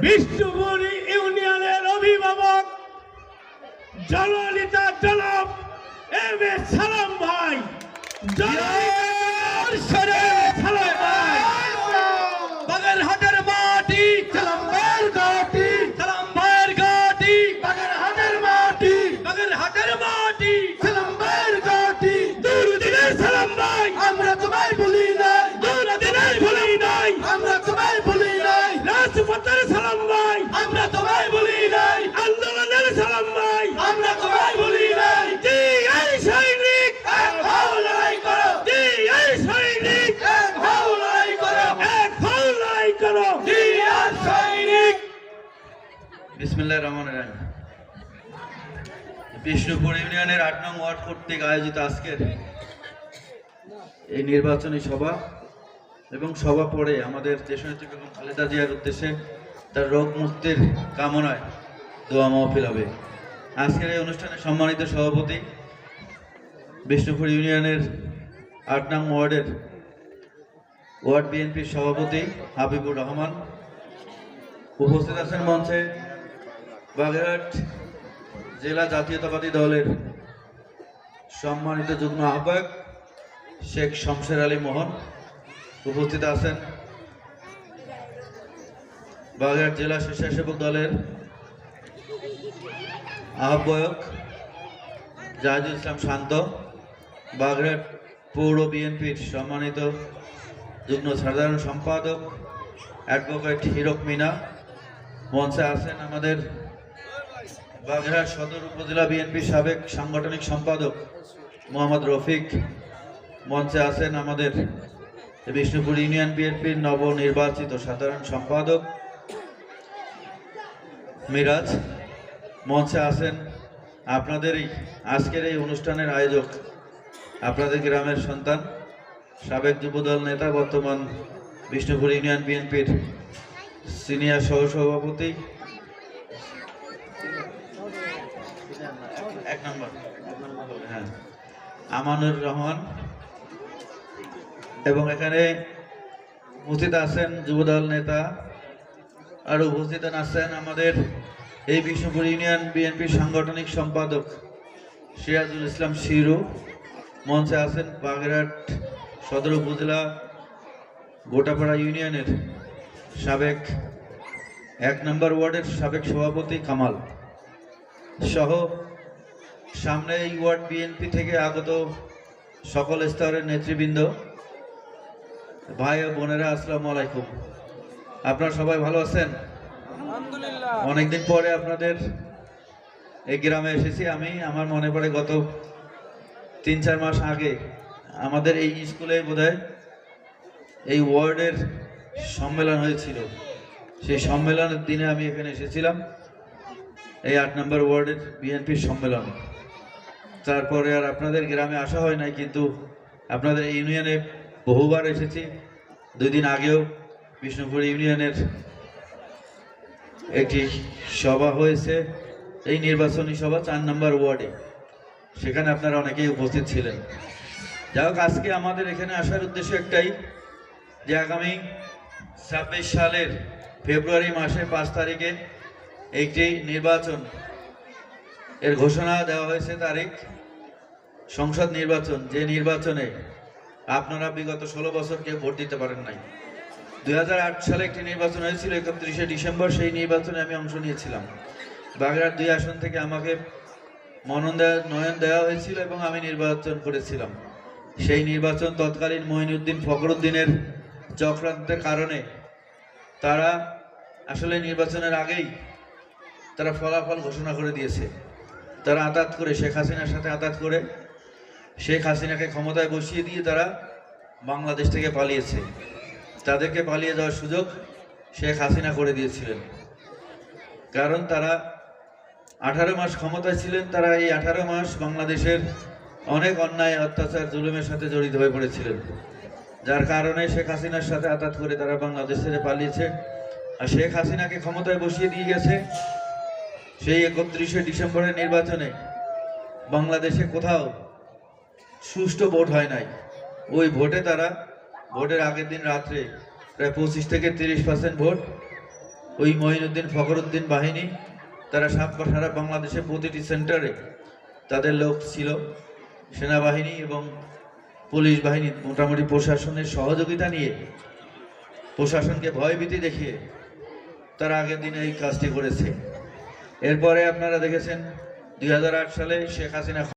বিষ্ণুপুরী ইউনিয়নের অভিভাবক, জননেতা জনাব এম এ সালাম ভাই। সালাম বাগেরহাটের মাটি সালামের ঘাটি সালামের ঘাটি। বাগেরহাটের মাটি বাগেরহাটের মাটি সালামের ঘাটি। দুরুদিনের সালাম ভাই। আমরা তোমায় ভুলি নাই। দুরুদিনের ভুলি নাই আমরা তোমায় ভুলি নাই। রাজপথের সালাম ভাই আমরা তোমায় ভুলি নাই আন্দোলনের সালাম ভাই আমরা তোমায় ভুলি নাই জি এই সৈনিক এক হও লড়াই করো জি এই সৈনিক এক হও লড়াই করো এক হও লড়াই করো জি আর সৈনিক বিসমিল্লাহ রহমান রাহিম। বিষ্ণুপুর ইউনিয়নের আট নং ওয়ার্ড কর্তৃক আয়োজিত আজকের এই নির্বাচনী সভা এবং সভা পরে আমাদের দেশনেত্রী বেগম খালেদা জিয়ার উদ্দেশ্যে তার রোগ মুক্তির কামনায় দোয়া মাহফিল হবে। আজকের এই অনুষ্ঠানে সম্মানিত সভাপতি বিষ্ণুপুর ইউনিয়নের আট নং ওয়ার্ডের ওয়ার্ড বিএনপির সভাপতি হাবিবুর রহমান। উপস্থিত আছেন মঞ্চে বাগেরহাট জেলা জাতীয়তাবাদী দলের সম্মানিত যুগ্ম আহ্বায়ক শেখ শমশের আলী মোহন উপস্থিত আছেন। বাগেরহাট জেলা স্বেচ্ছাসেবক দলের আহ্বায়ক জাহিদুল ইসলাম শান্ত, বাগেরহাট পৌর বিএনপির সম্মানিত যুগ্ম সাধারণ সম্পাদক অ্যাডভোকেট হিরক মিনা। মঞ্চে আছেন আমাদের বাগেরহাট সদর উপজেলা বিএনপির সাবেক সাংগঠনিক সম্পাদক মোহাম্মদ রফিক, মঞ্চে আছেন আমাদের বিষ্ণুপুর ইউনিয়ন বিএনপির নবনির্বাচিত সাধারণ সম্পাদক মিরাজ, মঞ্চে আছেন আপনাদেরই আজকের এই অনুষ্ঠানের আয়োজক আপনাদের গ্রামের সন্তান, সাবেক যুবদল নেতা বর্তমান বিষ্ণুপুর ইউনিয়ন বিএনপির সিনিয়র সহসভাপতি এক নম্বর হ্যাঁ। আমানুর রহমান এবং এখানে উপস্থিত আছেন যুবদল নেতা আর উপস্থিত আছেন আমাদের এই বিষ্ণুপুর ইউনিয়ন বিএনপির সাংগঠনিক সম্পাদক সিরাজুল ইসলাম শিরু। মঞ্চে আছেন বাগেরহাট সদর উপজেলা গোটাপাড়া ইউনিয়নের সাবেক এক নম্বর ওয়ার্ডের সাবেক সভাপতি কামাল সহ সামনে এই ওয়ার্ড বিএনপি থেকে আগত সকল স্তরের নেতৃবৃন্দ ভাই ও বোনেরা আসসালামু আলাইকুম। আপনারা সবাই ভালো আছেন? অনেকদিন পরে আপনাদের এই গ্রামে এসেছি আমি। আমার মনে পড়ে গত তিন চার মাস আগে আমাদের এই স্কুলে বোধহয় এই ওয়ার্ডের সম্মেলন হয়েছিল। সেই সম্মেলনের দিনে আমি এখানে এসেছিলাম। এই আট নম্বর ওয়ার্ডের বিএনপির সম্মেলন। তারপরে আর আপনাদের গ্রামে আসা হয় নাই, কিন্তু আপনাদের ইউনিয়নে বহুবার এসেছি। দুই দিন আগেও বিষ্ণুপুর ইউনিয়নের একটি সভা হয়েছে। এই নির্বাচনী সভা চার নম্বর ওয়ার্ডে। সেখানে আপনারা অনেকেই উপস্থিত ছিলেন। যাই হোক, আজকে আমাদের এখানে আসার উদ্দেশ্য একটাই যে আগামী ছাব্বিশ সালের ফেব্রুয়ারি মাসের পাঁচ তারিখে একটি নির্বাচন এর ঘোষণা দেওয়া হয়েছে তারিখ সংসদ নির্বাচন, যে নির্বাচনে আপনারা বিগত ষোলো বছর কেউ ভোট দিতে পারেন নাই। দুই হাজার আট সালে একটি নির্বাচন হয়েছিল, একত্রিশে ডিসেম্বর, সেই নির্বাচনে আমি অংশ নিয়েছিলাম। বাগেরহাট দুই আসন থেকে আমাকে দেওয়া- নয়ন দেওয়া হয়েছিল এবং আমি নির্বাচন করেছিলাম। সেই নির্বাচন তৎকালীন মঈনুদ্দিন ফখরুদ্দিনের চক্রান্তের কারণে তারা আসলে নির্বাচনের আগেই তারা ফলাফল ঘোষণা করে দিয়েছে। তারা আতাত করে, শেখ হাসিনার সাথে আতাত করে, শেখ হাসিনাকে ক্ষমতায় বসিয়ে দিয়ে তারা বাংলাদেশ থেকে পালিয়েছে। তাদেরকে পালিয়ে যাওয়ার সুযোগ শেখ হাসিনা করে দিয়েছিলেন। কারণ তারা আঠারো মাস ক্ষমতায় ছিলেন, তারা এই আঠারো মাস বাংলাদেশের অনেক অন্যায়, অত্যাচার, জুলুমের সাথে জড়িত হয়ে পড়েছিলেন। যার কারণে শেখ হাসিনার সাথে আতাত করে তারা বাংলাদেশ থেকে পালিয়েছে। আর শেখ হাসিনাকে ক্ষমতায় বসিয়ে দিয়ে গেছে সেই একত্রিশে ডিসেম্বরের নির্বাচনে বাংলাদেশে কোথাও সুষ্ঠু ভোট হয় নাই। ওই ভোটে তারা, ভোটের আগের দিন রাত্রে প্রায় পঁচিশ থেকে তিরিশ পার্সেন্ট ভোট, ওই মঈনুদ্দিন ফখরুদ্দিন বাহিনী, তারা সারা বাংলাদেশে প্রতিটি সেন্টারে তাদের লোক ছিল। সেনাবাহিনী এবং পুলিশ বাহিনী মোটামুটি প্রশাসনের সহযোগিতা নিয়ে প্রশাসনকে ভয়ভীতি দেখিয়ে তারা আগের দিনে এই কাজটি করেছে। এরপরে আপনারা দেখেছেন দুই হাজার আট সালে শেখ হাসিনা